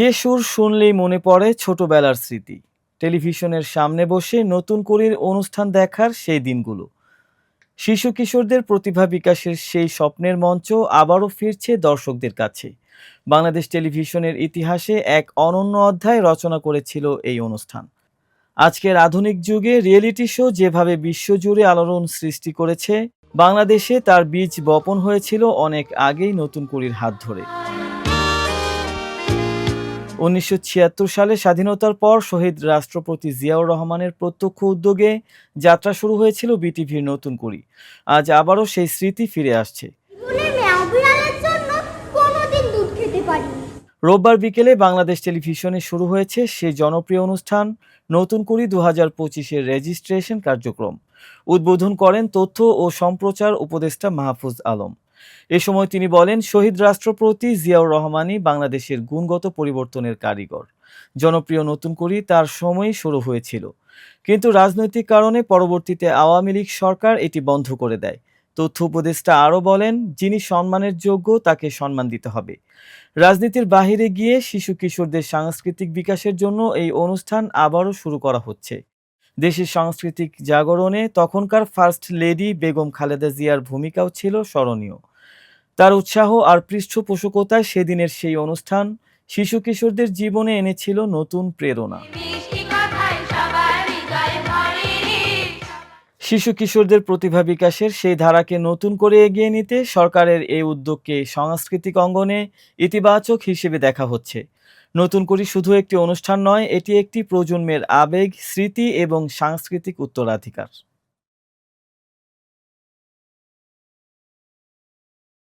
যে সুর শুনলেই মনে পড়ে ছোটবেলার স্মৃতি। টেলিভিশনের সামনে বসে নতুন করির অনুষ্ঠান দেখার সেই দিনগুলো। শিশু কিশোরদের প্রতিভা বিকাশের সেই স্বপ্নের মঞ্চ আবারও ফিরছে দর্শকদের কাছে। বাংলাদেশ টেলিভিশনের ইতিহাসে এক অনন্য অধ্যায় রচনা করেছিল এই অনুষ্ঠান। আজকের আধুনিক যুগে রিয়েলিটি শো যেভাবে বিশ্বজুড়ে আলোড়ন সৃষ্টি করেছে, বাংলাদেশে তার বীজ বপন হয়েছিল অনেক আগেই নতুন করির হাত ধরে। উনিশশো ছিয়াত্তর সালে স্বাধীনতার পর শহীদ রাষ্ট্রপতি জিয়াউর রহমানের প্রত্যক্ষ উদ্যোগে যাত্রা শুরু হয়েছিল বিটিভির নতুন করি আজ আবারও সেই স্মৃতি ফিরে আসছে। রোববার বিকেলে বাংলাদেশ টেলিভিশনে শুরু হয়েছে সেই জনপ্রিয় অনুষ্ঠান নতুন করি দু হাজার পঁচিশের রেজিস্ট্রেশন কার্যক্রম। উদ্বোধন করেন তথ্য ও সম্প্রচার উপদেষ্টা মাহফুজ আলম। এ সময় তিনি বলেন, শহীদ রাষ্ট্রপতি জিয়াউর রহমানই বাংলাদেশের গুণগত পরিবর্তনের কারিগর। জনপ্রিয় নতুন করি তার সময়ই শুরু হয়েছিল। কিন্তু রাজনৈতিক কারণে পরবর্তীতে আওয়ামী লীগ সরকার এটি বন্ধ করে দেয়। তথ্য উপদেষ্টা আরও বলেন, যিনি সম্মানের যোগ্য তাকে সম্মান দিতে হবে। রাজনীতির বাহিরে গিয়ে শিশু কিশোরদের সাংস্কৃতিক বিকাশের জন্য এই অনুষ্ঠান আবারও শুরু করা হচ্ছে। দেশের সাংস্কৃতিক জাগরণে তখনকার ফার্স্ট লেডি বেগম খালেদা জিয়ার ভূমিকাও ছিল স্মরণীয়। তার উৎসাহ আর পৃষ্ঠপোষকতায় সেদিনের সেই অনুষ্ঠান শিশু কিশোরদের জীবনে এনেছিল নতুন প্রেরণা। শিশু কিশোরদের প্রতিভা বিকাশের সেই ধারাকে নতুন করে এগিয়ে নিতে সরকারের এই উদ্যোগকে সাংস্কৃতিক অঙ্গনে ইতিবাচক হিসেবে দেখা হচ্ছে নতুন করে শুধু একটি অনুষ্ঠান নয়, এটি একটি প্রজন্মের আবেগ, স্মৃতি এবং সাংস্কৃতিক উত্তরাধিকার